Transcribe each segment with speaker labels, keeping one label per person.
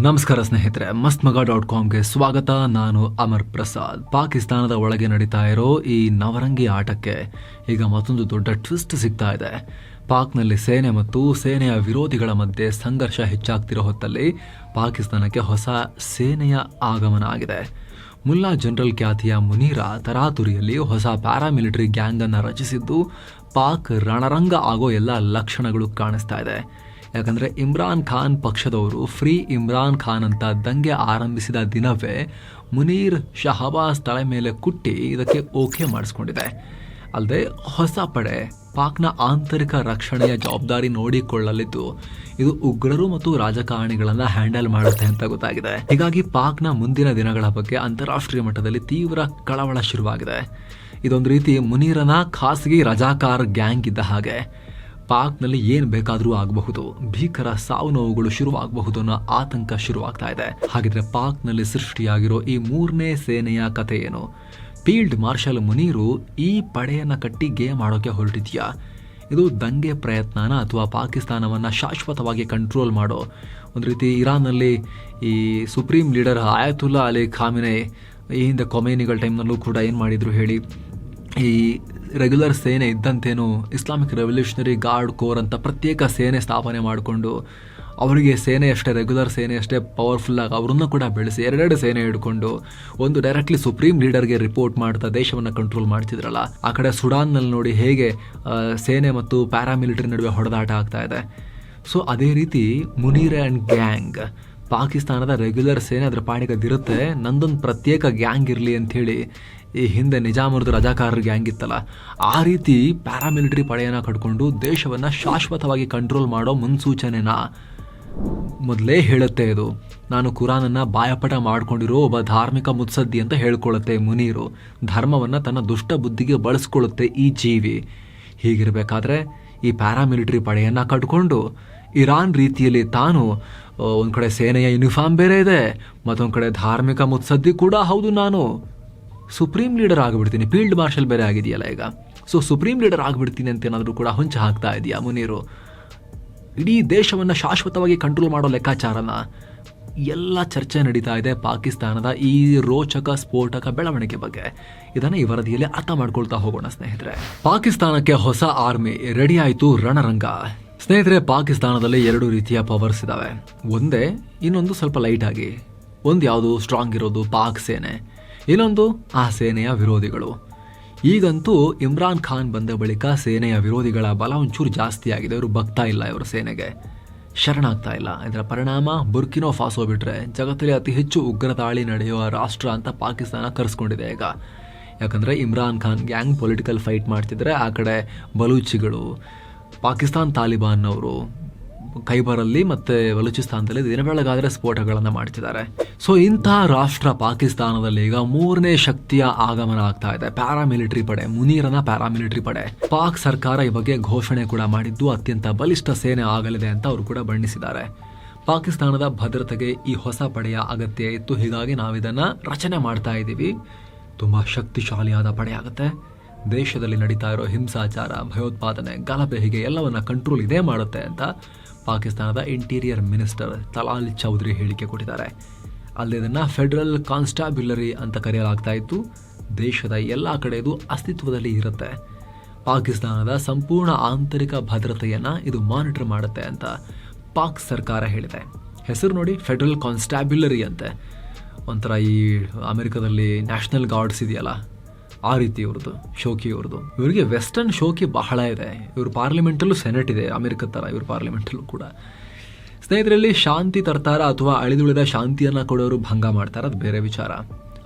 Speaker 1: ನಮಸ್ಕಾರ ಸ್ನೇಹಿತರೆ ಮಸ್ತ್ ಮಗ ಡಾಟ್ ಕಾಮ್ಗೆ ಸ್ವಾಗತ. ನಾನು ಅಮರ್ ಪ್ರಸಾದ್. ಪಾಕಿಸ್ತಾನದ ಒಳಗೆ ನಡೀತಾ ಇರೋ ಈ ನವರಂಗಿ ಆಟಕ್ಕೆ ಈಗ ಮತ್ತೊಂದು ದೊಡ್ಡ ಟ್ವಿಸ್ಟ್ ಸಿಗ್ತಾ ಇದೆ. ಪಾಕ್ನಲ್ಲಿ ಸೇನೆ ಮತ್ತು ಸೇನೆಯ ವಿರೋಧಿಗಳ ಮಧ್ಯೆ ಸಂಘರ್ಷ ಹೆಚ್ಚಾಗ್ತಿರೋ ಹೊತ್ತಲ್ಲಿ ಪಾಕಿಸ್ತಾನಕ್ಕೆ ಹೊಸ ಸೇನೆಯ ಆಗಮನ ಆಗಿದೆ. ಮುಲ್ಲಾ ಜನರಲ್ ಖ್ಯಾತಿಯ ಮುನೀರ ತರಾತುರಿಯಲ್ಲಿ ಹೊಸ ಪ್ಯಾರಾಮಿಲಿಟರಿ ಗ್ಯಾಂಗನ್ನು ರಚಿಸಿದ್ದು ಪಾಕ್ ರಣರಂಗ ಆಗೋ ಎಲ್ಲ ಲಕ್ಷಣಗಳು ಕಾಣಿಸ್ತಾ ಇದೆ. ಯಾಕಂದ್ರೆ ಇಮ್ರಾನ್ ಖಾನ್ ಪಕ್ಷದವರು ಫ್ರೀ ಇಮ್ರಾನ್ ಖಾನ್ ಅಂತ ದಂಗೆ ಆರಂಭಿಸಿದ ದಿನವೇ ಮುನೀರ್ ಶಹಬಾಸ್ ತಲೆ ಮೇಲೆ ಕುಟ್ಟಿ ಇದಕ್ಕೆ ಓಕೆ ಮಾಡಿಸ್ಕೊಂಡಿದೆ. ಅಲ್ಲದೆ ಹೊಸ ಪಡೆ ಪಾಕ್ನ ಆಂತರಿಕ ರಕ್ಷಣೆಯ ಜವಾಬ್ದಾರಿ ನೋಡಿಕೊಳ್ಳಲಿದ್ದು, ಇದು ಉಗ್ರರು ಮತ್ತು ರಾಜಕಾರಣಿಗಳನ್ನ ಹ್ಯಾಂಡಲ್ ಮಾಡುತ್ತೆ ಅಂತ ಗೊತ್ತಾಗಿದೆ. ಹೀಗಾಗಿ ಪಾಕ್ನ ಮುಂದಿನ ದಿನಗಳ ಬಗ್ಗೆ ಅಂತಾರಾಷ್ಟ್ರೀಯ ಮಟ್ಟದಲ್ಲಿ ತೀವ್ರ ಕಳವಳ ಶುರುವಾಗಿದೆ. ಇದೊಂದು ರೀತಿ ಮುನೀರನ ಖಾಸಗಿ ರಜಾಕಾರ್ ಗ್ಯಾಂಗ್ ಇದ್ದ ಹಾಗೆ. ಪಾಕ್ನಲ್ಲಿ ಏನು ಬೇಕಾದರೂ ಆಗಬಹುದು. ಭೀಕರ ಸಾವು ನೋವುಗಳು ಶುರುವಾಗಬಹುದು ಅನ್ನೋ ಆತಂಕ ಶುರುವಾಗ್ತಾ ಇದೆ. ಹಾಗಿದ್ರೆ ಪಾಕ್ನಲ್ಲಿ ಸೃಷ್ಟಿಯಾಗಿರೋ ಈ ಮೂರನೇ ಸೇನೆಯ ಕಥೆ ಏನು? ಫೀಲ್ಡ್ ಮಾರ್ಷಲ್ ಮುನೀರು ಈ ಪಡೆಯನ್ನ ಕಟ್ಟಿ ಗೇಮ್ ಮಾಡೋಕೆ ಹೊರಟಿದ್ಯಾ? ಇದು ದಂಗೆ ಪ್ರಯತ್ನನ ಅಥವಾ ಪಾಕಿಸ್ತಾನವನ್ನ ಶಾಶ್ವತವಾಗಿ ಕಂಟ್ರೋಲ್ ಮಾಡೋ? ಒಂದು ರೀತಿ ಇರಾನ್ನಲ್ಲಿ ಈ supreme leader Ayatollah Ali Khamenei ಈ ಹಿಂದೆ ಕೊಮೇನಿಗಳ ಟೈಮ್ನಲ್ಲೂ ಕೂಡ ಏನು ಮಾಡಿದ್ರು ಹೇಳಿ? ಈ ರೆಗ್ಯುಲರ್ ಸೇನೆ ಇದ್ದಂತೇನು ಇಸ್ಲಾಮಿಕ್ ರೆವಲ್ಯೂಷನರಿ ಗಾರ್ಡ್ ಕೋರ್ ಅಂತ ಪ್ರತ್ಯೇಕ ಸೇನೆ ಸ್ಥಾಪನೆ ಮಾಡಿಕೊಂಡು ಅವರಿಗೆ ಸೇನೆ ಅಷ್ಟೇ ರೆಗ್ಯುಲರ್ ಸೇನೆ ಅಷ್ಟೇ ಪವರ್ಫುಲ್ ಆಗಿ ಅವರನ್ನು ಕೂಡ ಬೆಳೆಸಿ ಎರಡೆರಡು ಸೇನೆ ಹಿಡ್ಕೊಂಡು ಒಂದು ಡೈರೆಕ್ಟ್ಲಿ ಸುಪ್ರೀಂ ಲೀಡರ್ಗೆ ರಿಪೋರ್ಟ್ ಮಾಡ್ತಾ ದೇಶವನ್ನು ಕಂಟ್ರೋಲ್ ಮಾಡ್ತಿದ್ರಲ್ಲ. ಆ ಕಡೆ ಸುಡಾನ್ನಲ್ಲಿ ನೋಡಿ ಹೇಗೆ ಸೇನೆ ಮತ್ತು ಪ್ಯಾರಾಮಿಲಿಟರಿ ನಡುವೆ ಹೊಡೆದಾಟ ಆಗ್ತಾ ಇದೆ. ಸೊ ಅದೇ ರೀತಿ ಮುನೀರ್ ಆ್ಯಂಡ್ ಗ್ಯಾಂಗ್ ಪಾಕಿಸ್ತಾನದ ರೆಗ್ಯುಲರ್ ಸೇನೆ ಅದರ ಪಾಣಿಗದಿರುತ್ತೆ ನಂದೊಂದು ಪ್ರತ್ಯೇಕ ಗ್ಯಾಂಗ್ ಇರಲಿ ಅಂಥೇಳಿ ಈ ಹಿಂದೆ ನಿಜಾಮರದ ರಜಾಕಾರರ ಗ್ಯಾಂಗ್ ಇತ್ತಲ್ಲ. ಆ ರೀತಿ ಪ್ಯಾರಾಮಿಲಿಟರಿ ಪಡೆಯನ್ನು ಕಟ್ಕೊಂಡು ದೇಶವನ್ನು ಶಾಶ್ವತವಾಗಿ ಕಂಟ್ರೋಲ್ ಮಾಡೋ ಮುನ್ಸೂಚನೆನ ಮೊದಲೇ ಹೇಳುತ್ತೆ ಇದು. ನಾನು ಕುರಾನನ್ನು ಬಾಯಪಟ ಮಾಡ್ಕೊಂಡಿರೋ ಒಬ್ಬ ಧಾರ್ಮಿಕ ಮುತ್ಸದ್ದಿ ಅಂತ ಹೇಳ್ಕೊಳ್ಳುತ್ತೆ ಮುನೀರು. ಧರ್ಮವನ್ನು ತನ್ನ ದುಷ್ಟ ಬುದ್ಧಿಗೆ ಬಳಸ್ಕೊಳ್ಳುತ್ತೆ ಈ ಜೀವಿ. ಹೀಗಿರಬೇಕಾದ್ರೆ ಈ ಪ್ಯಾರಾಮಿಲಿಟರಿ ಪಡೆಯನ್ನು ಕಟ್ಕೊಂಡು ಇರಾನ್ ರೀತಿಯಲ್ಲಿ ತಾನು ಒಂದು ಕಡೆ ಸೇನೆಯ ಯೂನಿಫಾರ್ಮ್ ಬೇರೆ ಇದೆ, ಮತ್ತೊಂದು ಕಡೆ ಧಾರ್ಮಿಕ ಮುತ್ಸದ್ದಿ ಕೂಡ ಹೌದು ನಾನು. ಸುಪ್ರೀಂ ಲೀಡರ್ ಆಗಿಬಿಡ್ತೀನಿ. ಫೀಲ್ಡ್ ಮಾರ್ಷಲ್ ಬೇರೆ ಆಗಿದೆಯಲ್ಲ ಈಗ. ಸೊ ಸುಪ್ರೀಂ ಲೀಡರ್ ಆಗಿಬಿಡ್ತೀನಿ ಅಂತ ಏನಾದರೂ ಕೂಡ ಹೊಂಚ ಹಾಕ್ತಾ ಇದೆಯಾ ಮುನೀರು? ಇಡೀ ದೇಶವನ್ನು ಶಾಶ್ವತವಾಗಿ ಕಂಟ್ರೋಲ್ ಮಾಡೋ ಲೆಕ್ಕಾಚಾರನ? ಎಲ್ಲ ಚರ್ಚೆ ನಡೀತಾ ಇದೆ ಪಾಕಿಸ್ತಾನದ ಈ ರೋಚಕ ಸ್ಫೋಟಕ ಬೆಳವಣಿಗೆ ಬಗ್ಗೆ. ಇದನ್ನ ಈ ವರದಿಯಲ್ಲಿ ಅರ್ಥ ಮಾಡ್ಕೊಳ್ತಾ ಹೋಗೋಣ ಸ್ನೇಹಿತರೆ. ಪಾಕಿಸ್ತಾನಕ್ಕೆ ಹೊಸ ಆರ್ಮಿ ರೆಡಿ ಆಯಿತು ರಣರಂಗ. ಸ್ನೇಹಿತರೆ, ಪಾಕಿಸ್ತಾನದಲ್ಲಿ ಎರಡು ರೀತಿಯ ಪವರ್ಸ್ ಇದಾವೆ. ಒಂದೇ, ಇನ್ನೊಂದು ಸ್ವಲ್ಪ ಲೈಟ್ ಆಗಿ. ಒಂದು ಯಾವುದು ಸ್ಟ್ರಾಂಗ್ ಇರೋದು ಪಾಕ್ ಸೇನೆ. ಇನ್ನೊಂದು ಆ ಸೇನೆಯ ವಿರೋಧಿಗಳು. ಈಗಂತೂ ಇಮ್ರಾನ್ ಖಾನ್ ಬಂದ ಬಳಿಕ ಸೇನೆಯ ವಿರೋಧಿಗಳ ಬಲ ಒಂಚೂರು ಜಾಸ್ತಿ ಆಗಿದೆ. ಇವರು ಬಗ್ತಾ ಇಲ್ಲ ಇವರ ಸೇನೆಗೆ. ಶರಣಾಗ್ತಾ ಇಲ್ಲ. ಇದರ ಪರಿಣಾಮ ಬುರ್ಕಿನೋ ಫಾಸೋ ಬಿಟ್ರೆ ಜಗತ್ತಲ್ಲಿ ಅತಿ ಹೆಚ್ಚು ಉಗ್ರ ದಾಳಿ ನಡೆಯುವ ರಾಷ್ಟ್ರ ಅಂತ ಪಾಕಿಸ್ತಾನ ಕರೆಸ್ಕೊಂಡಿದೆ ಈಗ. ಯಾಕಂದ್ರೆ Imran Khan gang political fight ಮಾಡ್ತಿದ್ರೆ ಆ ಕಡೆ ಬಲೂಚಿಗಳು, ಪಾಕಿಸ್ತಾನ್ ತಾಲಿಬಾನ್ನವರು ಖೈಬರಲ್ಲಿ ಮತ್ತೆ ಬಲೂಚಿಸ್ತಾನದಲ್ಲಿ ದಿನ ಬೆಳಗಾದರೆ ಸ್ಫೋಟಗಳನ್ನು ಮಾಡ್ತಿದ್ದಾರೆ. ಸೊ ಇಂತಹ ರಾಷ್ಟ್ರ ಪಾಕಿಸ್ತಾನದಲ್ಲಿ ಈಗ ಮೂರನೇ ಶಕ್ತಿಯ ಆಗಮನ ಆಗ್ತಾ ಇದೆ. ಪ್ಯಾರಾಮಿಲಿಟರಿ ಪಡೆ, ಮುನೀರನ ಪ್ಯಾರಾಮಿಲಿಟರಿ ಪಡೆ. ಪಾಕ್ ಸರ್ಕಾರ ಈ ಬಗ್ಗೆ ಘೋಷಣೆ ಕೂಡ ಮಾಡಿದ್ದು ಅತ್ಯಂತ ಬಲಿಷ್ಠ ಸೇನೆ ಆಗಲಿದೆ ಅಂತ ಅವರು ಕೂಡ ಬಣ್ಣಿಸಿದ್ದಾರೆ. ಪಾಕಿಸ್ತಾನದ ಭದ್ರತೆಗೆ ಈ ಹೊಸ ಪಡೆಯ ಅಗತ್ಯ ಇತ್ತು. ಹೀಗಾಗಿ ನಾವಿದನ್ನು ರಚನೆ ಮಾಡ್ತಾ ಇದ್ದೀವಿ. ತುಂಬ ಶಕ್ತಿಶಾಲಿಯಾದ ಪಡೆ ಆಗುತ್ತೆ. ದೇಶದಲ್ಲಿ ನಡೀತಾ ಇರೋ ಹಿಂಸಾಚಾರ, ಭಯೋತ್ಪಾದನೆ, ಗಲಭೆ ಹೀಗೆ ಎಲ್ಲವನ್ನ ಕಂಟ್ರೋಲ್ ಇದೇ ಮಾಡುತ್ತೆ ಅಂತ ಪಾಕಿಸ್ತಾನದ ಇಂಟೀರಿಯರ್ ಮಿನಿಸ್ಟರ್ ತಲಾಲ್ ಚೌಧರಿ ಹೇಳಿಕೆ ಕೊಟ್ಟಿದ್ದಾರೆ. ಅಲ್ಲಿ ಇದನ್ನು ಫೆಡರಲ್ ಕಾನ್ಸ್ಟಾಬ್ಯುಲರಿ ಅಂತ ಕರೆಯಲಾಗ್ತಾ ಇತ್ತು. ದೇಶದ ಎಲ್ಲ ಕಡೆ ಇದು ಅಸ್ತಿತ್ವದಲ್ಲಿ ಇರುತ್ತೆ. ಪಾಕಿಸ್ತಾನದ ಸಂಪೂರ್ಣ ಆಂತರಿಕ ಭದ್ರತೆಯನ್ನು ಇದು ಮಾನಿಟರ್ ಮಾಡುತ್ತೆ ಅಂತ ಪಾಕ್ ಸರ್ಕಾರ ಹೇಳಿದೆ. ಹೆಸರು ನೋಡಿ ಫೆಡರಲ್ ಕಾನ್ಸ್ಟಾಬ್ಯುಲರಿ ಅಂತೆ. ಒಂಥರ ಈ ಅಮೆರಿಕದಲ್ಲಿ ನ್ಯಾಷನಲ್ ಗಾರ್ಡ್ಸ್ ಇದೆಯಲ್ಲ? ಆ ರೀತಿ ಇವ್ರದ್ದು, ಶೋಕಿ ಇವ್ರದ್ದು. ಇವರಿಗೆ ವೆಸ್ಟರ್ನ್ ಶೋಕಿ ಬಹಳ ಇದೆ. ಇವ್ರ ಪಾರ್ಲಿಮೆಂಟಲ್ಲೂ ಸೆನೆಟ್ ಇದೆ, ಅಮೆರಿಕದ ಥರ ಇವ್ರ ಪಾರ್ಲಿಮೆಂಟಲ್ಲೂ ಕೂಡ. ಸ್ನೇಹಿತರಲ್ಲಿ ಶಾಂತಿ ತರ್ತಾರ ಅಥವಾ ಅಳಿದುಳಿದ ಶಾಂತಿಯನ್ನ ಕೊಡೋರು ಭಂಗ ಮಾಡ್ತಾರ ಅದು ಬೇರೆ ವಿಚಾರ.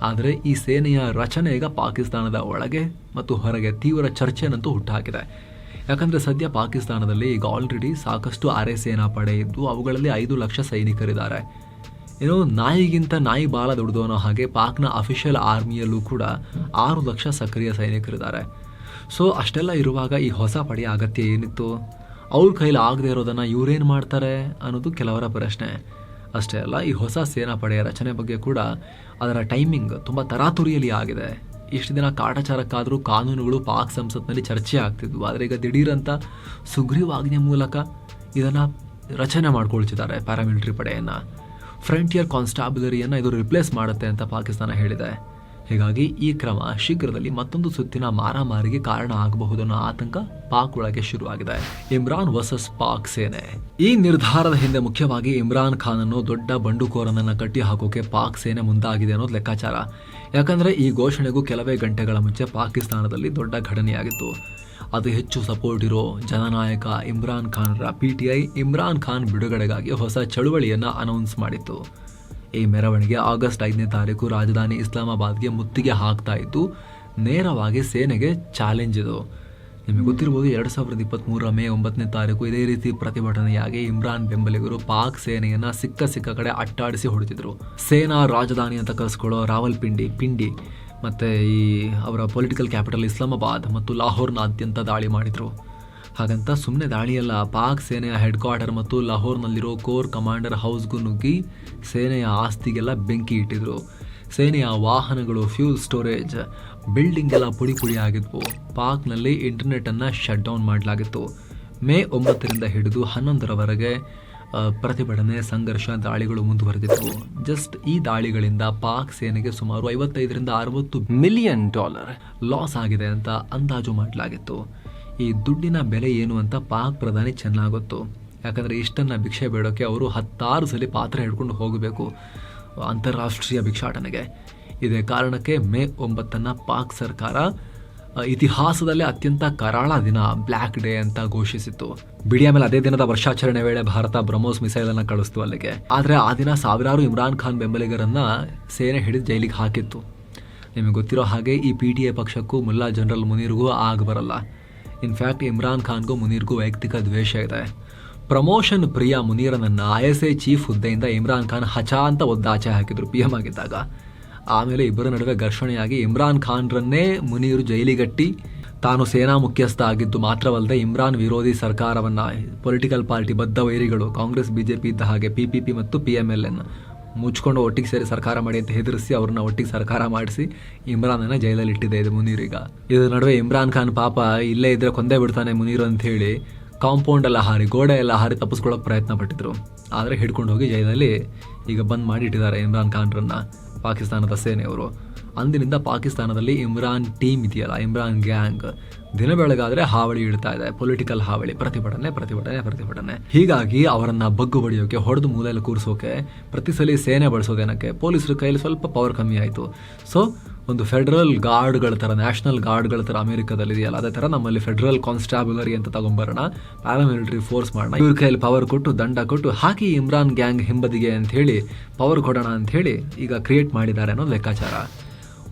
Speaker 1: ಆದರೆ ಈ ಸೇನೆಯ ರಚನೆ ಈಗ ಪಾಕಿಸ್ತಾನದ ಒಳಗೆ ಮತ್ತು ಹೊರಗೆ ತೀವ್ರ ಚರ್ಚೆನಂತೂ ಹುಟ್ಟುಹಾಕಿದೆ. ಯಾಕಂದ್ರೆ ಸದ್ಯ ಪಾಕಿಸ್ತಾನದಲ್ಲಿ ಈಗ ಆಲ್ರೆಡಿ ಸಾಕಷ್ಟು ಅರೆ ಸೇನಾ ಪಡೆ ಇದ್ದು, ಅವುಗಳಲ್ಲಿ ಐದು ಲಕ್ಷ ಸೈನಿಕರಿದ್ದಾರೆ. ಏನೋ ನಾಯಿಗಿಂತ ನಾಯಿ ಬಾಲ ದೊಡ್ಡದು ಅನ್ನೋ ಹಾಗೆ ಪಾಕ್ನ ಅಫಿಷಿಯಲ್ ಆರ್ಮಿಯಲ್ಲೂ ಕೂಡ ಆರು ಲಕ್ಷ ಸಕ್ರಿಯ ಸೈನಿಕರಿದ್ದಾರೆ. ಸೊ, ಅಷ್ಟೆಲ್ಲ ಇರುವಾಗ ಈ ಹೊಸ ಪಡೆಯ ಅಗತ್ಯ ಏನಿತ್ತು? ಅವ್ರ ಕೈಲಿ ಆಗದೆ ಇರೋದನ್ನು ಇವರೇನು ಮಾಡ್ತಾರೆ ಅನ್ನೋದು ಕೆಲವರ ಪ್ರಶ್ನೆ. ಅಷ್ಟೇ ಅಲ್ಲ, ಈ ಹೊಸ ಸೇನಾ ಪಡೆಯ ರಚನೆ ಬಗ್ಗೆ ಕೂಡ ಅದರ ಟೈಮಿಂಗ್ ತುಂಬ ತರಾತುರಿಯಲ್ಲಿ ಆಗಿದೆ. ಇಷ್ಟು ದಿನ ಕಾಟಾಚಾರಕ್ಕಾದರೂ ಕಾನೂನುಗಳು ಪಾಕ್ ಸಂಸತ್ನಲ್ಲಿ ಚರ್ಚೆ ಆಗ್ತಿದ್ವು. ಆದರೆ ಈಗ ದಿಢೀರಂತ ಸುಗ್ರೀವಾಜ್ಞೆ ಮೂಲಕ ಇದನ್ನು ರಚನೆ ಮಾಡ್ಕೊಳ್ತಿದ್ದಾರೆ ಪ್ಯಾರಾಮಿಲಿಟರಿ ಪಡೆಯನ್ನು. ಫ್ರಂಟಿಯರ್ ಕಾನ್ಸ್ಟಾಬುಲರಿಯನ್ನು ಇದು ರಿಪ್ಲೇಸ್ ಮಾಡುತ್ತೆ ಅಂತ ಪಾಕಿಸ್ತಾನ ಹೇಳಿದೆ. ಹೀಗಾಗಿ ಈ ಕ್ರಮ ಶೀಘ್ರದಲ್ಲಿ ಮತ್ತೊಂದು ಸುತ್ತಿನ ಮಾರಾಮಾರಿಗೆ ಕಾರಣ ಆಗಬಹುದು ಅನ್ನೋ ಆತಂಕ ಪಾಕ್ ಒಳಗೆ ಶುರುವಾಗಿದೆ. ಇಮ್ರಾನ್ ವರ್ಸಸ್ ಪಾಕ್ ಸೇನೆ. ಈ ನಿರ್ಧಾರದ ಹಿಂದೆ ಮುಖ್ಯವಾಗಿ ಇಮ್ರಾನ್ ಖಾನ್ ಅನ್ನು ದೊಡ್ಡ ಬಂಡುಕೋರನನ್ನ ಕಟ್ಟಿ ಹಾಕೋಕೆ ಪಾಕ್ ಸೇನೆ ಮುಂದಾಗಿದೆ ಅನ್ನೋದು ಲೆಕ್ಕಾಚಾರ. ಯಾಕಂದ್ರೆ ಈ ಘೋಷಣೆಗೂ ಕೆಲವೇ ಗಂಟೆಗಳ ಮುಂಚೆ ಪಾಕಿಸ್ತಾನದಲ್ಲಿ ದೊಡ್ಡ ಘಟನೆಯಾಗಿತ್ತು. ಅದು ಹೆಚ್ಚು ಸಪೋರ್ಟ್ ಇರೋ ಜನನಾಯಕ ಇಮ್ರಾನ್ ಖಾನ್ರ ಪಿಟಿಐ ಇಮ್ರಾನ್ ಖಾನ್ ಬಿಡುಗಡೆಗಾಗಿ ಹೊಸ ಚಳುವಳಿಯನ್ನ ಅನೌನ್ಸ್ ಮಾಡಿತ್ತು. ಈ ಮೆರವಣಿಗೆ ಆಗಸ್ಟ್ ಐದನೇ ತಾರೀಕು ರಾಜಧಾನಿ ಇಸ್ಲಾಮಾಬಾದ್ಗೆ ಮುತ್ತಿಗೆ ಹಾಕ್ತಾ ಇದ್ದು, ನೇರವಾಗಿ ಸೇನೆಗೆ ಚಾಲೆಂಜ್ ಇದು. ನಿಮಗೆ ಗೊತ್ತಿರ್ಬೋದು ಎರಡು ಸಾವಿರದ ಇಪ್ಪತ್ತ್ಮೂರ ಮೇ ಒಂಬತ್ತನೇ ತಾರೀಕು ಇದೇ ರೀತಿ ಪ್ರತಿಭಟನೆಯಾಗಿ ಇಮ್ರಾನ್ ಬೆಂಬಲಿಗರು ಪಾಕ್ ಸೇನೆಯನ್ನು ಸಿಕ್ಕ ಸಿಕ್ಕ ಕಡೆ ಅಟ್ಟಾಡಿಸಿ ಹೊಡೆತಿದ್ರು ಸೇನಾ ರಾಜಧಾನಿ ಅಂತ ಕರೆಸ್ಕೊಳ್ಳೋ ರಾವಲ್ಪಿಂಡಿ, ಪಿಂಡಿ ಮತ್ತು ಈ ಅವರ ಪೊಲಿಟಿಕಲ್ ಕ್ಯಾಪಿಟಲ್ ಇಸ್ಲಾಮಾಬಾದ್ ಮತ್ತು ಲಾಹೋರ್ನಾದ್ಯಂತ ದಾಳಿ ಮಾಡಿದರು. ಹಾಗಂತ ಸುಮ್ಮನೆ ದಾಳಿಯಲ್ಲ, ಪಾಕ್ ಸೇನೆಯ ಹೆಡ್ ಕ್ವಾರ್ಟರ್ ಮತ್ತು ಲಾಹೋರ್ನಲ್ಲಿರೋ ಕೋರ್ ಕಮಾಂಡರ್ ಹೌಸ್ಗೂ ನುಗ್ಗಿ ಸೇನೆಯ ಆಸ್ತಿಗೆಲ್ಲ ಬೆಂಕಿ ಇಟ್ಟಿದ್ರು. ಸೇನೆಯ ವಾಹನಗಳು ಫ್ಯೂಲ್ ಸ್ಟೋರೇಜ್ ಬಿಲ್ಡಿಂಗ್ ಎಲ್ಲ ಪುಡಿ ಪುಡಿ ಆಗಿದ್ವು. ಪಾಕ್ನಲ್ಲಿ ಇಂಟರ್ನೆಟನ್ನು ಶಟ್ ಡೌನ್ ಮಾಡಲಾಗಿತ್ತು. ಮೇ ಒಂಬತ್ತರಿಂದ ಹಿಡಿದು ಹನ್ನೊಂದರವರೆಗೆ ಪ್ರತಿಭಟನೆ, ಸಂಘರ್ಷ ದಾಳಿಗಳು ಮುಂದುವರೆದಿತ್ತು. ಜಸ್ಟ್ ಈ ದಾಳಿಗಳಿಂದ ಪಾಕ್ ಸೇನೆಗೆ ಸುಮಾರು ಐವತ್ತೈದರಿಂದ ಅರವತ್ತು ಮಿಲಿಯನ್ ಡಾಲರ್ ಲಾಸ್ ಆಗಿದೆ ಅಂತ ಅಂದಾಜು ಮಾಡಲಾಗಿತ್ತು. ಈ ದುಡ್ಡಿನ ಬೆಲೆ ಏನು ಅಂತ ಪಾಕ್ ಪ್ರಧಾನಿ ಚೆನ್ನಾಗೊತ್ತು. ಯಾಕಂದರೆ ಇಷ್ಟನ್ನು ಭಿಕ್ಷೆ ಬೇಡೋಕ್ಕೆ ಅವರು ಹತ್ತಾರು ಸಲ ಪಾತ್ರ ಹಿಡ್ಕೊಂಡು ಹೋಗಬೇಕು, ಅಂತಾರಾಷ್ಟ್ರೀಯ ಭಿಕ್ಷಾಟನೆಗೆ. ಇದೇ ಕಾರಣಕ್ಕೆ ಮೇ ಒಂಬತ್ತನ್ನು ಪಾಕ್ ಸರ್ಕಾರ ಇತಿಹಾಸದಲ್ಲೇ ಅತ್ಯಂತ ಕರಾಳ ದಿನ ಬ್ಲ್ಯಾಕ್ ಡೇ ಅಂತ ಘೋಷಿಸಿತ್ತು. ಬಿಡಿಯ ಮೇಲೆ ಅದೇ ದಿನದ ವರ್ಷಾಚರಣೆ ವೇಳೆ ಭಾರತ ಬ್ರಹ್ಮೋಸ್ ಮಿಸೈಲ್ ಅನ್ನ ಕಳಿಸ್ತು ಅಲ್ಲಿಗೆ. ಆದ್ರೆ ಆ ದಿನ ಸಾವಿರಾರು ಇಮ್ರಾನ್ ಖಾನ್ ಬೆಂಬಲಿಗರನ್ನ ಸೇನೆ ಹಿಡಿದು ಜೈಲಿಗೆ ಹಾಕಿತ್ತು. ನಿಮಗೆ ಗೊತ್ತಿರೋ ಹಾಗೆ ಈ ಪಿ ಟಿ ಎ ಪಕ್ಷಕ್ಕೂ ಮುಲ್ಲಾ ಜನರಲ್ ಮುನೀರ್ಗೂ ಆಗ ಬರಲ್ಲ. ಇನ್ಫ್ಯಾಕ್ಟ್ ಇಮ್ರಾನ್ ಖಾನ್ಗೂ ಮುನೀರ್ಗೂ ವೈಯಕ್ತಿಕ ದ್ವೇಷ ಇದೆ. ಪ್ರಮೋಷನ್ ಪ್ರಿಯ ಮುನೀರನನ್ನು ಐ ಎಸ್ ಐ ಚೀಫ್ ಹುದ್ದೆಯಿಂದ ಇಮ್ರಾನ್ ಖಾನ್ ಹಚಾ ಅಂತ ಒದ್ದಾಚೆ ಹಾಕಿದ್ರು ಪಿ ಎಂ ಆಗಿದ್ದಾಗ. ಆಮೇಲೆ ಇಬ್ಬರ ನಡುವೆ ಘರ್ಷಣೆಯಾಗಿ ಇಮ್ರಾನ್ ಖಾನ್ರನ್ನೇ ಮುನೀರು ಜೈಲಿಗಟ್ಟಿ. ತಾನು ಸೇನಾ ಮುಖ್ಯಸ್ಥ ಆಗಿದ್ದು ಮಾತ್ರವಲ್ಲದೆ ಇಮ್ರಾನ್ ವಿರೋಧಿ ಸರ್ಕಾರವನ್ನ, ಪೊಲಿಟಿಕಲ್ ಪಾರ್ಟಿ, ಬದ್ಧ ವೈರಿಗಳು, ಕಾಂಗ್ರೆಸ್, ಬಿಜೆಪಿ ಇದ್ದ ಹಾಗೆ ಪಿಪಿಪಿ ಮತ್ತು ಪಿ ಎಂ ಎಲ್ ಎನ್ ಮುಚ್ಕೊಂಡು ಒಟ್ಟಿಗೆ ಸೇರಿ ಸರ್ಕಾರ ಮಾಡಿ ಅಂತ ಹೆದರಿಸಿ ಅವ್ರನ್ನ ಒಟ್ಟಿಗೆ ಸರ್ಕಾರ ಮಾಡಿಸಿ ಇಮ್ರಾನನ್ನು ಜೈಲಲ್ಲಿ ಇಟ್ಟಿದೆ ಇದು ಮುನೀರ್ ಈಗ. ಇದ್ರ ನಡುವೆ ಇಮ್ರಾನ್ ಖಾನ್ ಪಾಪ ಇಲ್ಲೇ ಇದ್ರೆ ಕೊಂದೇ ಬಿಡ್ತಾನೆ ಮುನೀರ್ ಅಂತ ಹೇಳಿ ಕಾಂಪೌಂಡ್ ಎಲ್ಲ ಹಾರಿ, ಗೋಡೆ ಎಲ್ಲ ಹಾರಿ ತಪ್ಪಿಸ್ಕೊಳ್ಳೋಕೆ ಪ್ರಯತ್ನ ಪಟ್ಟಿದ್ರು ಆದರೆ ಹಿಡ್ಕೊಂಡು ಹೋಗಿ ಜೈಲಲ್ಲಿ ಈಗ ಬಂದ್ ಮಾಡಿ ಇಟ್ಟಿದ್ದಾರೆ ಇಮ್ರಾನ್ ಖಾನ್ರನ್ನ. ಪಾಕಿಸ್ತಾನದ ಸೇನೆಯವರು. ಅಂದಿನಿಂದ ಪಾಕಿಸ್ತಾನದಲ್ಲಿ ಇಮ್ರಾನ್ ಟೀಮ್ ಇದೆಯಲ್ಲ, ಇಮ್ರಾನ್ ಗ್ಯಾಂಗ್. ದಿನ ಬೆಳಗಾದರೆ ಹಾವಳಿ ಇಡ್ತಾ ಇದೆ ಪೊಲಿಟಿಕಲ್ ಹಾವಳಿ. ಪ್ರತಿಭಟನೆ ಪ್ರತಿಭಟನೆ ಪ್ರತಿಭಟನೆ. ಹೀಗಾಗಿ ಅವರನ್ನ ಬಗ್ಗು ಬಡಿಯೋಕೆ, ಹೊಡೆದು ಮೂಲೆಯಲ್ಲಿ ಕೂರಿಸೋಕೆ, ಪ್ರತಿ ಸಲ ಸೇನೆ ಬಳಸೋದೇನಕ್ಕೆ ಪೊಲೀಸರ ಕೈಯಲ್ಲಿ ಸ್ವಲ್ಪ ಪವರ್ ಕಮ್ಮಿ ಆಯಿತು. ಸೊ ಒಂದು ಫೆಡರಲ್ ಗಾರ್ಡ್ಗಳ ಥರ, ನ್ಯಾಷನಲ್ ಗಾರ್ಡ್ಗಳ ಥರ ಅಮೆರಿಕದಲ್ಲಿ ಇದೆಯಲ್ಲ, ಅದೇ ಥರ ನಮ್ಮಲ್ಲಿ ಫೆಡರಲ್ ಕಾನ್ಸ್ಟಾಬ್ಯುಲರಿ ಅಂತ ತಗೊಂಬರೋಣ, ಪ್ಯಾರಾಮಿಲಿಟರಿ ಫೋರ್ಸ್ ಮಾಡೋಣ. ಇವ್ರ ಕೈಯಲ್ಲಿ ಪವರ್ ಕೊಟ್ಟು, ದಂಡ ಕೊಟ್ಟು, ಹಾಕಿ ಇಮ್ರಾನ್ ಗ್ಯಾಂಗ್ ಹಿಂಬದಿಗೆ ಅಂತ ಹೇಳಿ ಪವರ್ ಕೊಡೋಣ ಅಂತ ಹೇಳಿ ಈಗ ಕ್ರಿಯೇಟ್ ಮಾಡಿದ್ದಾರೆ ಅನ್ನೋ ಲೆಕ್ಕಾಚಾರ.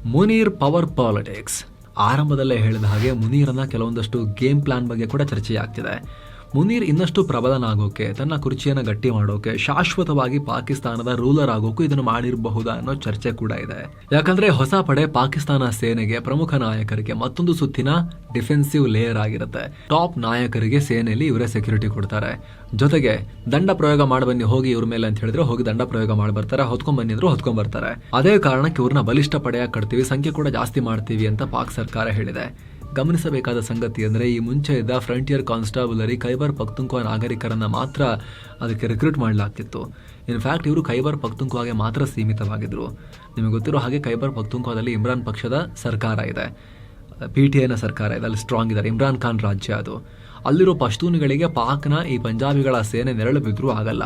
Speaker 1: Munir power politics. ಆರಂಭದಲ್ಲೇ ಹೇಳಿದ ಹಾಗೆ ಮುನೀರನ್ನ ಕೆಲವೊಂದಷ್ಟು ಗೇಮ್ ಪ್ಲಾನ್ ಬಗ್ಗೆ ಕೂಡ ಚರ್ಚೆಯಾಗ್ತಿದೆ. ಮುನೀರ್ ಇನ್ನಷ್ಟು ಪ್ರಬಲನಾಗೋಕೆ, ತನ್ನ ಕುರ್ಚಿಯನ್ನು ಗಟ್ಟಿ ಮಾಡೋಕೆ, ಶಾಶ್ವತವಾಗಿ ಪಾಕಿಸ್ತಾನದ ರೂಲರ್ ಆಗೋಕು ಇದನ್ನು ಮಾಡಿರಬಹುದಾ ಅನ್ನೋ ಚರ್ಚೆ ಕೂಡ ಇದೆ. ಯಾಕಂದ್ರೆ ಹೊಸ ಪಡೆ ಪಾಕಿಸ್ತಾನ ಸೇನೆಗೆ ಪ್ರಮುಖ ನಾಯಕರಿಗೆ ಮತ್ತೊಂದು ಸುತ್ತಿನ ಡಿಫೆನ್ಸಿವ್ ಲೇಯರ್ ಆಗಿರುತ್ತೆ. ಟಾಪ್ ನಾಯಕರಿಗೆ ಸೇನೆಯಲ್ಲಿ ಇವರೇ ಸೆಕ್ಯೂರಿಟಿ ಕೊಡ್ತಾರೆ. ಜೊತೆಗೆ ದಂಡ ಪ್ರಯೋಗ ಮಾಡಿ ಬನ್ನಿ, ಹೋಗಿ ಇವ್ರ ಮೇಲೆ ಅಂತ ಹೇಳಿದ್ರೆ ಹೋಗಿ ದಂಡ ಪ್ರಯೋಗ ಮಾಡಿ ಬರ್ತಾರೆ, ಹೊತ್ಕೊಂಡ್ ಬನ್ನಿ ಹೊತ್ಕೊಂಡ್ ಬರ್ತಾರೆ. ಅದೇ ಕಾರಣಕ್ಕೆ ಇವ್ರನ್ನ ಬಲಿಷ್ಠ ಪಡೆಯ ಕಟ್ತೀವಿ, ಸಂಖ್ಯೆ ಕೂಡ ಜಾಸ್ತಿ ಮಾಡ್ತೀವಿ ಅಂತ ಪಾಕ್ ಸರ್ಕಾರ ಹೇಳಿದೆ. ಗಮನಿಸಬೇಕಾದ ಸಂಗತಿ ಅಂದರೆ ಈ ಮುಂಚೆ ಇದ್ದ ಫ್ರಂಟಿಯರ್ ಕಾನ್ಸ್ಟಾಬುಲರಿ ಖೈಬರ್ ಪಖ್ತುಂಕ್ವಾ ನಾಗರಿಕರನ್ನು ಮಾತ್ರ ಅದಕ್ಕೆ ರಿಕ್ರೂಟ್ ಮಾಡಲಾಗ್ತಿತ್ತು. ಇನ್ಫ್ಯಾಕ್ಟ್ ಇವರು ಖೈಬರ್ ಪಖ್ತುಂಕ್ವಾಗೆ ಮಾತ್ರ ಸೀಮಿತವಾಗಿದ್ರು. ನಿಮಗೆ ಗೊತ್ತಿರೋ ಹಾಗೆ ಖೈಬರ್ ಪಖ್ತುಂಕ್ವಾದಲ್ಲಿ ಇಮ್ರಾನ್ ಪಕ್ಷದ ಸರ್ಕಾರ ಇದೆ. ಪಿ ಟಿ ಐನ ಸರ್ಕಾರ ಇದೆ. ಅಲ್ಲಿ ಸ್ಟ್ರಾಂಗ್ ಇದ್ದಾರೆ. ಇಮ್ರಾನ್ ಖಾನ್ ರಾಜ್ಯ ಅದು. ಅಲ್ಲಿರೋ ಪಶ್ತೂನ್ಗಳಿಗೆ ಪಾಕ್ನ ಈ ಪಂಜಾಬಿಗಳ ಸೇನೆ ನೆರಳು ಬಿದ್ದರೂ ಆಗಲ್ಲ.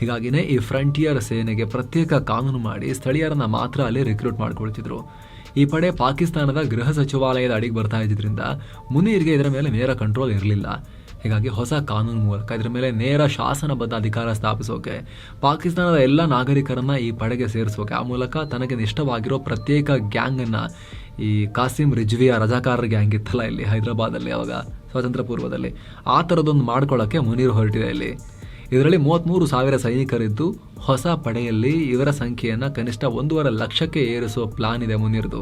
Speaker 1: ಹೀಗಾಗಿನೇ ಈ ಫ್ರಂಟಿಯರ್ ಸೇನೆಗೆ ಪ್ರತ್ಯೇಕ ಕಾನೂನು ಮಾಡಿ ಸ್ಥಳೀಯರನ್ನ ಮಾತ್ರ ಅಲ್ಲಿ ರಿಕ್ರೂಟ್ ಮಾಡ್ಕೊಳ್ತಿದ್ರು. ಈ ಪಡೆ ಪಾಕಿಸ್ತಾನದ ಗೃಹ ಸಚಿವಾಲಯದ ಅಡಿಗೆ ಬರ್ತಾ ಇದ್ದಿದ್ರಿಂದ ಮುನೀರ್ಗೆ ಇದರ ಮೇಲೆ ನೇರ ಕಂಟ್ರೋಲ್ ಇರಲಿಲ್ಲ. ಹೀಗಾಗಿ ಹೊಸ ಕಾನೂನು ಮೂಲಕ ಇದರ ಮೇಲೆ ನೇರ ಶಾಸನಬದ್ಧ ಅಧಿಕಾರ ಸ್ಥಾಪಿಸೋಕೆ ಪಾಕಿಸ್ತಾನದ ಎಲ್ಲ ನಾಗರಿಕರನ್ನ ಈ ಪಡೆಗೆ ಸೇರಿಸೋಕೆ ಆ ಮೂಲಕ ತನಗೆ ಇಷ್ಟವಾಗಿರೋ ಪ್ರತ್ಯೇಕ ಗ್ಯಾಂಗನ್ನು ಈ ಕಾಸಿಂ ರಿಜ್ವಿಯ ರಜಾಕಾರರ ಗ್ಯಾಂಗ್ ಇತ್ತಲ್ಲ ಇಲ್ಲಿ ಹೈದರಾಬಾದಲ್ಲಿ ಅವಾಗ ಸ್ವಾತಂತ್ರ್ಯ ಪೂರ್ವದಲ್ಲಿ ಆ ಥರದೊಂದು ಮಾಡ್ಕೊಳ್ಳೋಕ್ಕೆ ಮುನೀರ್ ಹೊರಟಿದೆ ಇಲ್ಲಿ. ಇದರಲ್ಲಿ ಮೂವತ್ತ್ಮೂರು ಸಾವಿರ ಸೈನಿಕರಿದ್ದು ಹೊಸ ಪಡೆಯಲ್ಲಿ ಇವರ ಸಂಖ್ಯೆಯನ್ನು ಕನಿಷ್ಠ ಒಂದೂವರೆ ಲಕ್ಷಕ್ಕೆ ಏರಿಸುವ ಪ್ಲಾನ್ ಇದೆ ಮುನಿರ್ದು.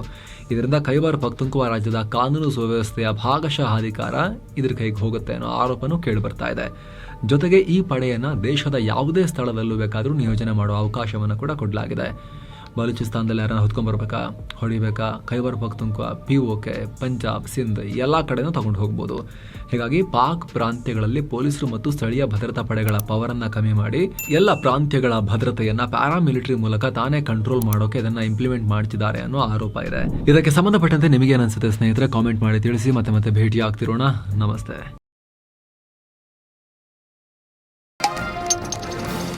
Speaker 1: ಇದರಿಂದ ಖೈಬರ್ ಪಕ್ತುಂಕುವ ರಾಜ್ಯದ ಕಾನೂನು ಸುವ್ಯವಸ್ಥೆಯ ಭಾಗಶಃ ಅಧಿಕಾರ ಇದ್ರ ಕೈಗೆ ಹೋಗುತ್ತೆ ಅನ್ನೋ ಆರೋಪನೂ ಕೇಳಿಬರ್ತಾ ಇದೆ. ಜೊತೆಗೆ ಈ ಪಡೆಯನ್ನು ದೇಶದ ಯಾವುದೇ ಸ್ಥಳದಲ್ಲೂ ಬೇಕಾದರೂ ನಿಯೋಜನೆ ಮಾಡುವ ಅವಕಾಶವನ್ನು ಕೂಡ ಕೊಡಲಾಗಿದೆ. ಬಲೂಚಿಸ್ತಾನದಲ್ಲಿ ಯಾರನ್ನ ಹೊತ್ಕೊಂಡ್ಬರ್ಬೇಕಾ ಹೊಡಿಬೇಕಾ? Khyber Pakhtunkhwa P O K Punjab Sindh ಎಲ್ಲ ಕಡೆನೂ ತಗೊಂಡು ಹೋಗ್ಬೋದು. ಹೀಗಾಗಿ ಪಾಕ್ ಪ್ರಾಂತ್ಯಗಳಲ್ಲಿ ಪೊಲೀಸರು ಮತ್ತು ಸ್ಥಳೀಯ ಭದ್ರತಾ ಪಡೆಗಳ ಪವರನ್ನ ಕಮ್ಮಿ ಮಾಡಿ ಎಲ್ಲ ಪ್ರಾಂತ್ಯಗಳ ಭದ್ರತೆಯನ್ನ ಪ್ಯಾರಾಮಿಲಿಟರಿ ಮೂಲಕ ತಾನೇ ಕಂಟ್ರೋಲ್ ಮಾಡೋಕೆ ಇದನ್ನ ಇಂಪ್ಲಿಮೆಂಟ್ ಮಾಡ್ತಿದ್ದಾರೆ ಅನ್ನೋ ಆರೋಪ ಇದೆ. ಇದಕ್ಕೆ ಸಂಬಂಧಪಟ್ಟಂತೆ ನಿಮಗೆ ಅನ್ಸುತ್ತೆ ಸ್ನೇಹಿತರೆ? ಕಾಮೆಂಟ್ ಮಾಡಿ ತಿಳಿಸಿ, ಮತ್ತೆ ಮತ್ತೆ ಭೇಟಿ ಆಗ್ತಿರೋಣ ನಮಸ್ತೆ.